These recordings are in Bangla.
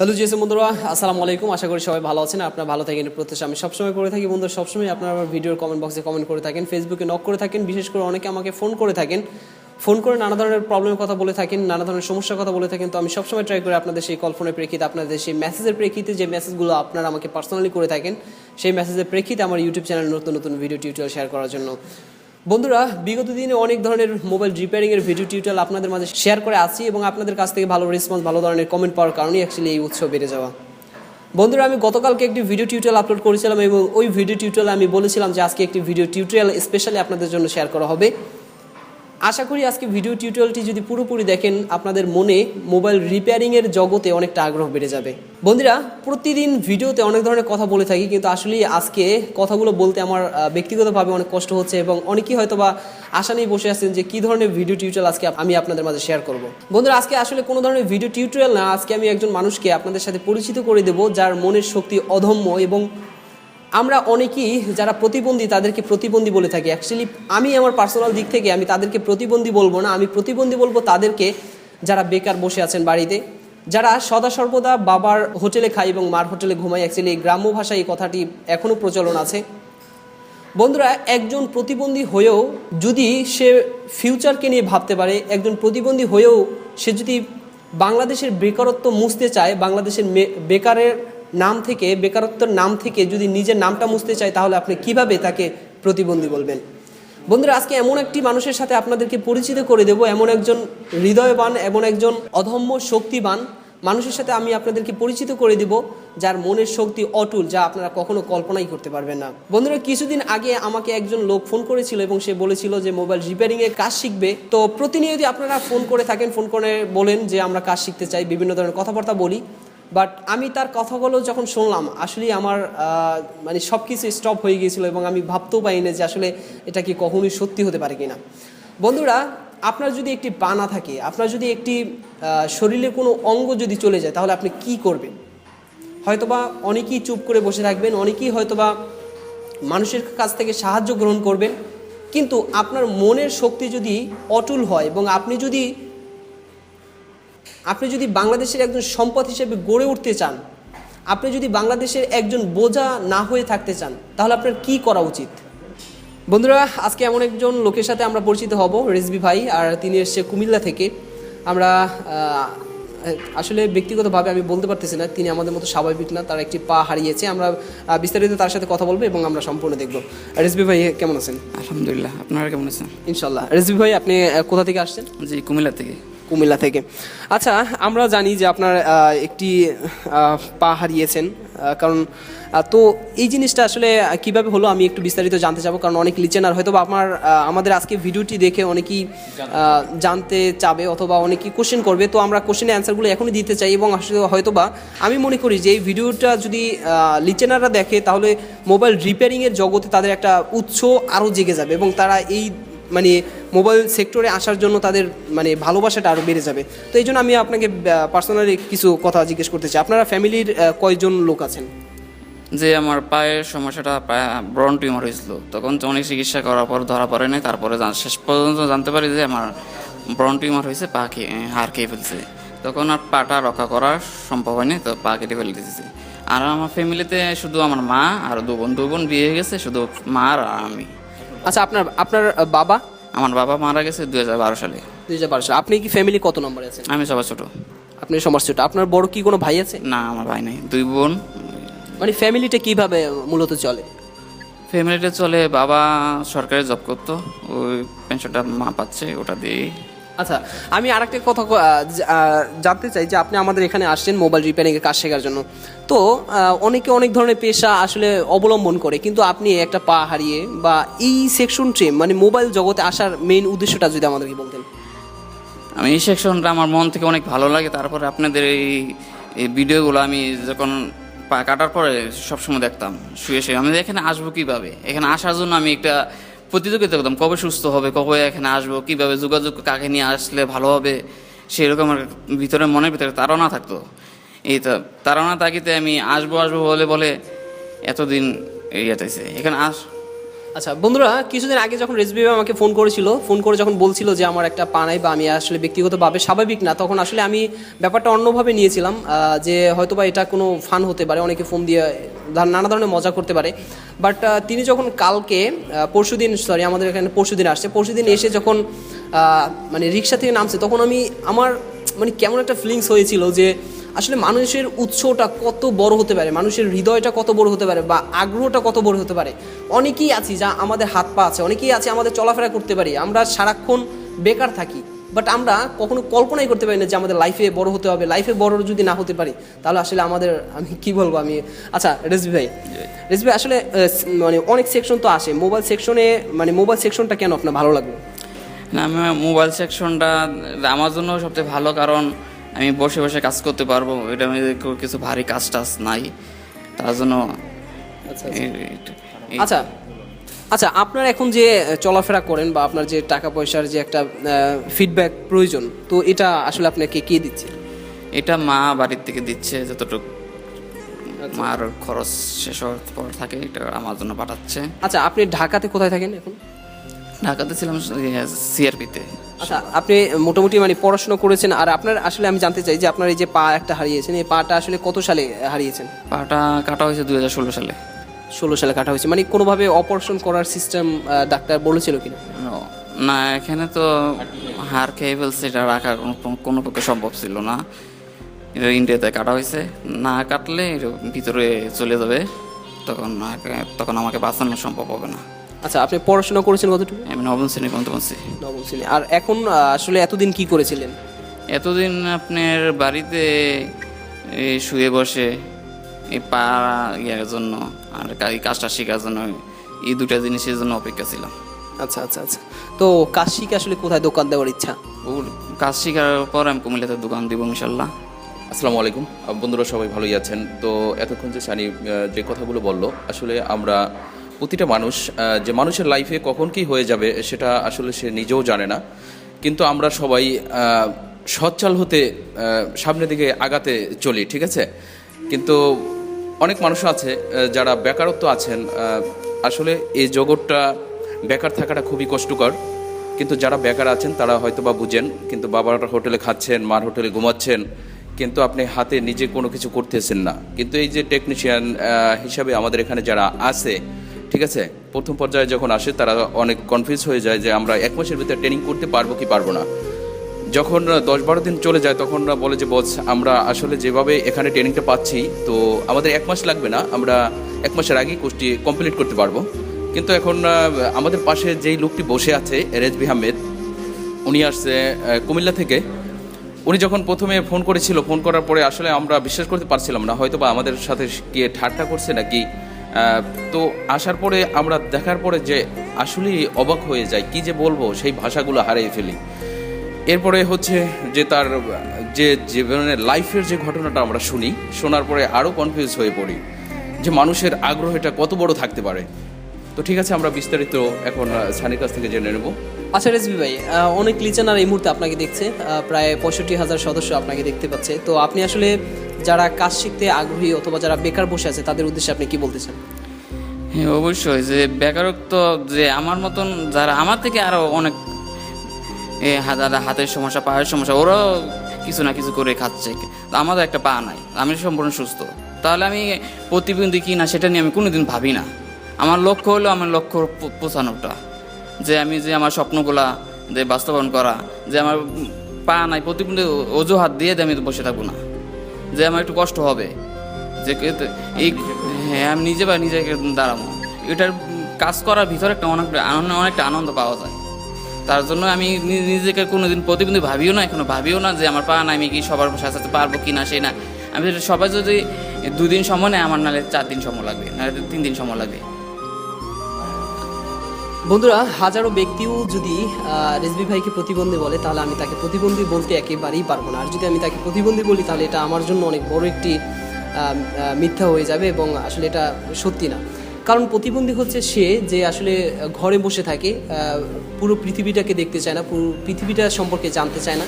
হ্যালো জিএস বন্ধুরা, আসসালামু আলাইকুম। আশা করি সবাই ভালো আছেন। আপনারা ভালো থাকেন প্রত্যাশা আমি সবসময় করে থাকি বন্ধুরা, সবসময় আপনারা আমার ভিডিওর কমেন্ট বক্সে কমেন্ট করে থাকেন ফেসবুকে নক করে থাকেন, বিশেষ করে অনেকে আমাকে ফোন করে থাকেন। ফোন করে নানা ধরনের প্রবলেমের কথা বলে থাকেন, নানা ধরনের সমস্যার কথা বলে থাকেন। তো আমি সবসময় ট্রাই করি আপনাদের সেই কল ফোনের প্রেক্ষিতে, আপনাদের সেই মেসেজের প্রেক্ষিতে যে মেসেজগুলো আপনারা আমাকে পার্সোনালি করে থাকেন, সেই মেসেজের প্রেক্ষিতে আমার ইউটিউব চ্যানেলে নতুন নতুন ভিডিও টিউটোরিয়াল শেয়ার করার জন্য। বন্ধুরা, বিগত দিনে অনেক ধরনের মোবাইল রিপেয়ারিং এর ভিডিও টিউটোরিয়াল আপনাদের মাঝে শেয়ার করে আসি এবং আপনাদের কাছ থেকে ভালো রেসপন্স ভালো ধরনের কমেন্ট পাওয়ার কারণেই অ্যাকচুয়ালি এই উৎসব বেড়ে যাওয়া। বন্ধুরা, আমি গতকালকে একটি ভিডিও টিউটোরিয়াল আপলোড করেছিলাম এবং ওই ভিডিও টিউটোরিয়াল আমি বলেছিলাম যে আজকে একটি ভিডিও টিউটোরিয়াল স্পেশালি আপনাদের জন্য শেয়ার করা হবে। আশা করি আজকে ভিডিও টিউটোরিয়ালটি যদি পুরোপুরি দেখেন, আপনাদের মনে মোবাইল রিপেয়ারিংয়ের জগতে অনেকটা আগ্রহ বেড়ে যাবে। বন্ধুরা, প্রতিদিন ভিডিওতে অনেক ধরনের কথা বলে থাকি, কিন্তু আসলে আজকে কথাগুলো বলতে আমার ব্যক্তিগতভাবে অনেক কষ্ট হচ্ছে এবং অনেকেই হয়তো বা আশা নিয়ে বসে আছেন যে কী ধরনের ভিডিও টিউটোরিয়াল আজকে আমি আপনাদের মাঝে শেয়ার করব। বন্ধুরা, আজকে আসলে কোনো ধরনের ভিডিও টিউটোরিয়াল না, আজকে আমি একজন মানুষকে আপনাদের সাথে পরিচিত করে দেব, যার মনের শক্তি অধম্য এবং আমরা অনেকেই যারা প্রতিবন্ধী তাদেরকে প্রতিবন্ধী বলে থাকি। অ্যাকচুয়ালি আমি আমার পার্সোনাল দিক থেকে আমি তাদেরকে প্রতিবন্ধী বলব না। আমি প্রতিবন্ধী বলব তাদেরকে যারা বেকার বসে আছেন বাড়িতে, যারা সদা সর্বদা বাবার হোটেলে খায় এবং মার হোটেলে ঘুমায়। অ্যাকচুয়ালি গ্রাম্য ভাষায় এই কথাটি এখনও প্রচলন আছে। বন্ধুরা, একজন প্রতিবন্ধী হয়েও যদি সে ফিউচারকে নিয়ে ভাবতে পারে, একজন প্রতিবন্ধী হয়েও সে যদি বাংলাদেশের বেকারত্ব মুছতে চায়, বাংলাদেশের বেকারের নাম থেকে, বেকারত্বের নাম থেকে যদি নিজের নামটা মুছতে চায়, তাহলে আপনি কীভাবে তাকে প্রতিবন্ধী বলবেন? বন্ধুরা, আজকে এমন একটি মানুষের সাথে আপনাদেরকে পরিচিত করে দেব। এমন একজন হৃদয়বান, এমন একজন অধম্য শক্তিবান মানুষের সাথে আমি আপনাদেরকে পরিচিত করে দিব, যার মনের শক্তি অটুল, যা আপনারা কখনো কল্পনাই করতে পারবেন না। বন্ধুরা, কিছুদিন আগে আমাকে একজন লোক ফোন করেছিল এবং সে বলেছিল যে, মোবাইল রিপেয়ারিং এর কাজ শিখবে। তো প্রতিনিয়ত আপনারা ফোন করে থাকেন, ফোন করে বলেন যে, আমরা কাজ শিখতে চাই। বিভিন্ন ধরনের কথাবার্তা বলি। বাট আমি তার কথাগুলো যখন শুনলাম আসলে আমার মানে সব কিছু স্টপ হয়ে গিয়েছিল এবং আমি ভাবতেও পারিনি যে আসলে এটা কি কখনোই সত্যি হতে পারে কিনা। বন্ধুরা, আপনার যদি একটি বানা থাকে, আপনার যদি একটি শরীরের কোনো অঙ্গ যদি চলে যায়, তাহলে আপনি কি করবেন? হয়তোবা অনেকেই চুপ করে বসে থাকবেন, অনেকেই হয়তোবা মানুষের কাছ থেকে সাহায্য গ্রহণ করবেন, কিন্তু আপনার মনের শক্তি যদি অটুল হয় এবং আপনি যদি আপনি যদি বাংলাদেশের একজন সম্পদ হিসেবে গড়ে উঠতে চান আপনি যদি বাংলাদেশের একজন বোঝা না হয়ে থাকতে চান তাহলে আপনার কি করা উচিত? বন্ধুরা আজকে এমন একজন লোকের সাথে আমরা পরিচিত হব রেজবি ভাই আর তিনি এসছে কুমিল্লা থেকে। আমরা আসলে ব্যক্তিগতভাবে আমি বলতে পারতেছি না তিনি আমাদের মতো স্বাভাবিক না তার একটি পা হারিয়েছে। আমরা বিস্তারিত তার সাথে কথা বলব এবং আমরা সম্পূর্ণ দেখব। রেজবি ভাই কেমন আছেন? আলহামদুলিল্লাহ আপনারা কেমন আছেন? ইনশাল্লাহ। রেজবি ভাই আপনি কোথা থেকে আসছেন? জি কুমিল্লা থেকে। কুমিল্লা থেকে। আচ্ছা আমরা জানি যে আপনার একটি পা হারিয়েছেন কারণ তো এই জিনিসটা আসলে কীভাবে হলো আমি একটু বিস্তারিত জানতে চাবো কারণ অনেক লিচেনার হয়তো বা আহ, আমাদের আজকে ভিডিওটি দেখে অনেকেই জানতে চাবে অথবা অনেকেই কোশ্চেন করবে। তো আমরা কোশ্চেনের অ্যান্সারগুলো এখনই দিতে চাই এবং আসলে হয়তো বা আমি মনে করি যে এই ভিডিওটা যদি লিচেনাররা দেখে তাহলে মোবাইল রিপেয়ারিংয়ের জগতে তাদের একটা উৎস আরও জেগে যাবে এবং তারা এই মানে মোবাইল সেক্টরে আসার জন্য তাদের মানে ভালোবাসাটা আরও বেড়ে যাবে। তো এই জন্য আমি আপনাকে পার্সোনালি কিছু কথা জিজ্ঞেস করতে চাই। আপনারা ফ্যামিলির কয়জন লোক আছেন? যে আমার পায়ের সমস্যাটা ব্রন টিউমার হয়েছিল। তখন তো অনেক চিকিৎসা করার পর ধরা পড়ে নাই। তারপরে শেষ পর্যন্ত জানতে পারি যে আমার ব্রন টিউমার হয়েছে, পা খেয়ে হাড় খেয়ে ফেলছে। তখন আর পাটা রক্ষা করা সম্ভব হয়নি, তো পা কেটে ফেলে দিয়েছি আর আমার ফ্যামিলিতে শুধু আমার মা আর দু বোন দু বোন বিয়ে হয়ে গেছে, শুধু মা আর আমি। আচ্ছা আপনার আপনার বাবা? আমার বাবা মারা গেছে দু হাজার বারো সালে। দুই হাজার বারো সালে। আপনি কি ফ্যামিলি কত নম্বরে আছেন? আমি সবার ছোট। আপনি সবার ছোট। আপনার বড় কি কোনো ভাই আছে? না আমার ভাই নাই। দুই বোন। মানে ফ্যামিলিটা কীভাবে মূলত চলে? ফ্যামিলিটা চলে বাবা সরকারি জব করতো। ওই পেনশনটা মা পাচ্ছে ওটা দিয়েই। আচ্ছা আমি আরেকটা কথা ক- আহ, জা- আহ, জানতে চাই যে আপনি আমাদের এখানে আসছেন মোবাইল রিপেয়ারিংয়ের কাজ শেখার জন্য। তো অনেকে অনেক ধরনের পেশা আসলে অবলম্বন করে কিন্তু আপনি একটা পা হারিয়ে বা এই সেকশন ট্রেম মানে মোবাইল জগতে আসার মেইন উদ্দেশ্যটা যদি আমাদেরকে বলতেন। আমি এই সেকশনটা আমার মন থেকে অনেক ভালো লাগে তারপরে আপনাদের এই ভিডিওগুলো আমি যখন কাটার পরে সবসময় দেখতাম শুয়ে শুয়ে। আমি এখানে আসব কীভাবে? এখানে আসার জন্য আমি একটা প্রতিযোগিতা করতাম, কবে সুস্থ হবে, কবে এখানে আসব, কীভাবে যোগাযোগ কাকে নিয়ে আসলে ভালো হবে, সেরকম আমার ভিতরে মনের ভিতরে তাড়না থাকতো। এই তো তাড়না তাকিতে আমি আসব আসব বলে বলে এতদিন ইয়েতেছে এখানে আস আচ্ছা বন্ধুরা কিছুদিন আগে যখন ভাই আমাকে ফোন করেছিল ফোন করে যখন বলছিল যে আমার একটা পা নাই বা আমি আসলে ব্যক্তিগতভাবে স্বাভাবিক না তখন আসলে আমি ব্যাপারটা অন্যভাবে নিয়েছিলাম যে হয়তো বা এটা কোনো ফান হতে পারে অনেকে ফোন দিয়ে নানা ধরনের মজা করতে পারে। বাট তিনি যখন কালকে পরশু দিন সরি আমাদের এখানে পরশু দিন আসছে পরশু দিন এসে যখন মানে রিক্সা থেকে নামছে তখন আমি আমার মানে কেমন একটা ফিলিংস হয়েছিল যে আসলে মানুষের উৎসটা কত বড় হতে পারে, মানুষের হৃদয়টা কত বড় হতে পারে বা আগ্রহটা কত বড় হতে পারে, অনেকেই আছি যা আমাদের হাত পা আছে, অনেকেই আছে আমাদের চলাফেরা করতে পারি, আমরা সারাক্ষণ বেকার থাকি বাট আমরা কখনো কল্পনাই করতে পারি না যে আমাদের লাইফে বড় হতে হবে লাইফে বড় যদি না হতে পারি, তাহলে আসলে আমাদের, আমি কি বলব আমি আচ্ছা রেসবি ভাই রেসবি ভাই আসলে মানে অনেক সেকশন তো আসে মোবাইল সেকশনে মানে মোবাইল সেকশনটা কেন আপনার ভালো লাগল? না মোবাইল সেকশনটা আমার জন্য সবচেয়ে ভালো কারণ আমি বসে বসে কাজ করতে পারব এটা আমি কিছু ভারী কাজ টাজ নাই। তার জন্য আচ্ছা এই- আচ্ছা আচ্ছা আপনার এখন যে চলাফেরা করেন বা আপনার যে টাকা পয়সার যে একটা ফিডব্যাক প্রয়োজন তো এটা আসলে আপনাকে কে দিচ্ছে? এটা মা বাড়ির থেকে দিচ্ছে যতটুকু আচ্ছা। মার খরচ শেষ হওয়ার পর থাকে এটা আমার জন্য পাঠাচ্ছে। আচ্ছা আপনি ঢাকাতে কোথায় থাকেন এখন? ঢাকাতে ছিলাম সিআরপিতে আচ্ছা আপনি মোটামুটি মানে পড়াশোনা করেছেন আর আপনার আসলে আমি জানতে চাই যে আপনার এই যে পা একটা হারিয়েছেন এই পাটা আসলে কত সালে হারিয়েছেন? পাটা কাটা হয়েছে দুই হাজার ষোলো সালে। ষোলো সালে কাটা হয়েছে মানে কোনোভাবে অপারেশন করার সিস্টেম ডাক্তার বলেছিল কিনা? না এখানে তো হার খেয়ে ফেলছে এটা রাখা কোনো- পক্ষে সম্ভব ছিল না। এটা ইন্ডিয়াতে কাটা হয়েছে না কাটলে ভিতরে চলে যাবে তখন তখন আমাকে বাঁচানো সম্ভব হবে না। আচ্ছা আপনি পড়াশোনা করেছেন কতটুকু? আমি নবম শ্রেণি পর্যন্ত বলছি নবম শ্রেণি। আর এখন আসলে এতদিন কি করেছিলেন? এতদিন আপনার বাড়িতে শুয়ে বসে এই পা ইয়ার জন্য আর এই কাজটা শেখার জন্য এই দুটা জিনিসের জন্য অপেক্ষা ছিলাম। আচ্ছা আচ্ছা আচ্ছা। তো কাজ শিখে আসলে কোথায় দোকান দেওয়ার ইচ্ছা? ওর কাজ শেখার পর আমি কুমিল্লাতে দোকান দিব ইনশাল্লাহ আসসালামু আলাইকুম। বন্ধুরা সবাই ভালোই আছেন। তো এতক্ষণ যে সানি যে কথাগুলো বলল আসলে আমরা প্রতিটা মানুষ যে মানুষের লাইফে কখন কি হয়ে যাবে সেটা আসলে সে নিজেও জানে না। কিন্তু আমরা সবাই সচ্ছল হতে সামনের দিকে আগাতে চলি, ঠিক আছে? কিন্তু অনেক মানুষ আছে যারা বেকারত্ব আছেন আসলে এই জগৎটা বেকার থাকাটা খুবই কষ্টকর। কিন্তু যারা বেকার আছেন, তারা হয়তো বা বুঝেন, কিন্তু বাবার হোটেলে খাচ্ছেন, মার হোটেলে ঘুমাচ্ছেন, কিন্তু আপনি হাতে নিজে কোনো কিছু করতেছেন না। কিন্তু এই যে টেকনিশিয়ান হিসাবে আমাদের এখানে যারা আছে ঠিক আছে? প্রথম পর্যায়ে যখন আসে, তারা অনেক কনফিউজ হয়ে যায় যে আমরা এক মাসের ভিতরে ট্রেনিং করতে পারব কি পারব না। যখন দশ বারো দিন চলে যায়, তখন বলে যে, বস, আমরা আসলে যেভাবে এখানে ট্রেনিংটা পাচ্ছি, তো আমাদের এক মাস লাগবে না, আমরা এক মাসের আগেই কোর্সটি কমপ্লিট করতে পারব। কিন্তু এখন আমাদের পাশে যেই লোকটি বসে আছে, রেজবি আহমেদ, উনি আসছে কুমিল্লা থেকে। উনি যখন প্রথমে ফোন করেছিল ফোন করার পরে আসলে আমরা বিশ্বাস করতে পারছিলাম না হয়তো বা আমাদের সাথে কে ঠাট্টা করছে নাকি তো আসার পরে আমরা দেখার পরে যে আসলেই অবাক হয়ে যায় কি যে বলব, সেই ভাষাগুলো হারিয়ে ফেলি। এরপরে হচ্ছে যে তার, যে জীবনের লাইফের যে ঘটনাটা আমরা শুনি, শোনার পরে আরও কনফিউজ হয়ে পড়ি যে মানুষের আগ্রহ এটা কত বড় থাকতে পারে। তো ঠিক আছে, আমরা বিস্তারিত এখন সানির কাছ থেকে জেনে নেব। আচ্ছা রেজবি ভাই অনেক লিচেনার এই মুহূর্তে আপনাকে দেখছে প্রায় পঁয়ষট্টি হাজার সদস্য আপনাকে দেখতে পাচ্ছে। তো আপনি আসলে যারা কাজ শিখতে আগ্রহী অথবা যারা বেকার বসে আছে, তাদের উদ্দেশ্যে আপনি কি বলতে চান? হ্যাঁ অবশ্যই যে বেকারত্ব যে আমার মতন যারা আমার থেকে আরও অনেক হাত- হাতের সমস্যা, পায়ের সমস্যা, ওরাও কিছু না কিছু করে খাচ্ছে। আমাদের একটা পা নাই, আমি সম্পূর্ণ সুস্থ। তাহলে আমি প্রতিবন্ধী কি না, সেটা নিয়ে আমি কোনোদিন ভাবি না। আমার লক্ষ্য হলো আমার লক্ষ্য পৌঁছানোটা। যে আমি যে আমার স্বপ্নগুলা যে বাস্তবায়ন করা, যে আমার পা নাই, প্রতিবন্ধী অজুহাত দিয়ে আমি বসে থাকব না। যে আমার একটু কষ্ট হবে। যে এই হ্যাঁ আমি নিজে বা নিজেকে দাঁড়াবো। এটার কাজ করার ভিতরে একটা অনেক আনন্দ অনেকটা আনন্দ পাওয়া যায়। তার জন্য আমি নিজেকে কোনোদিন প্রতিবন্ধী ভাবিও না, এখনও ভাবিও না যে আমার পা না আমি কি সবার সাথে পারব কি না সেই না। আমি সবাই যদি দুদিন সময় নেয়, আমার নাহলে চার দিন সময় লাগবে, নাহলে তিন দিন সময় লাগবে। বন্ধুরা, হাজারো ব্যক্তিও যদি রেজবি ভাইকে প্রতিবন্ধী বলে, তাহলে আমি তাকে প্রতিবন্ধী বলতে একেবারেই পারব না। আর যদি আমি তাকে প্রতিবন্ধী বলি, তাহলে এটা আমার জন্য অনেক বড় একটি মিথ্যা হয়ে যাবে এবং আসলে এটা সত্যি না। কারণ প্রতিবন্ধী হচ্ছে সে যে আসলে ঘরে বসে থাকে পুরো পৃথিবীটাকে দেখতে চায় না, পুরো পৃথিবীটা সম্পর্কে জানতে চায় না।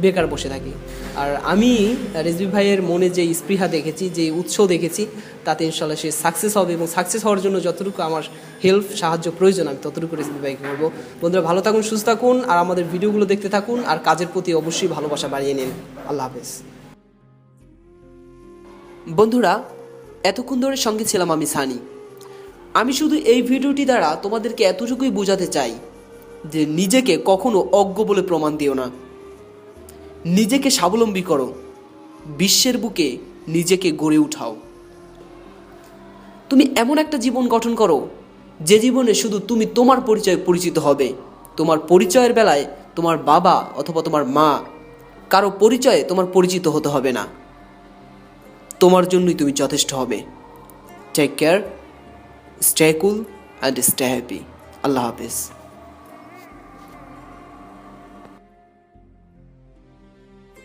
বেকার বসে থাকি। আর আমি, রেজবি ভাইয়ের মনে যে স্পৃহা দেখেছি, যে উৎস দেখেছি, তাতে ইনশাল্লাহ সে সাকসেস হবে এবং সাকসেস হওয়ার জন্য যতটুকু আমার হেল্প সাহায্য প্রয়োজন, আমি ততটুকু রেজবি ভাইকে করব বন্ধুরা, ভালো থাকুন, সুস্থ থাকুন, আর আমাদের ভিডিওগুলো দেখতে থাকুন, আর কাজের প্রতি অবশ্যই ভালোবাসা বাড়িয়ে নিন। আল্লাহ হাফেজ। বন্ধুরা, এতক্ষণ ধরে সঙ্গে ছিলাম আমি সানি। আমি শুধু এই ভিডিওটি দ্বারা তোমাদেরকে এতটুকুই বোঝাতে চাই যে নিজেকে কখনো অজ্ঞ বলে প্রমাণ দিও না। নিজেকে স্বাবলম্বী করো। বিশ্বের বুকে নিজেকে গড়ে উঠাও। তুমি এমন একটা জীবন গঠন করো, যে জীবনে শুধু তুমি তোমার পরিচয় পরিচিত হবে। তোমার পরিচয়ের বেলায় তোমার বাবা অথবা তোমার মা কারও পরিচয়ে তোমার পরিচিত হতে হবে না। তোমার জন্যই তুমি যথেষ্ট হবে। Take care stay cool and stay happy Allah Hafiz.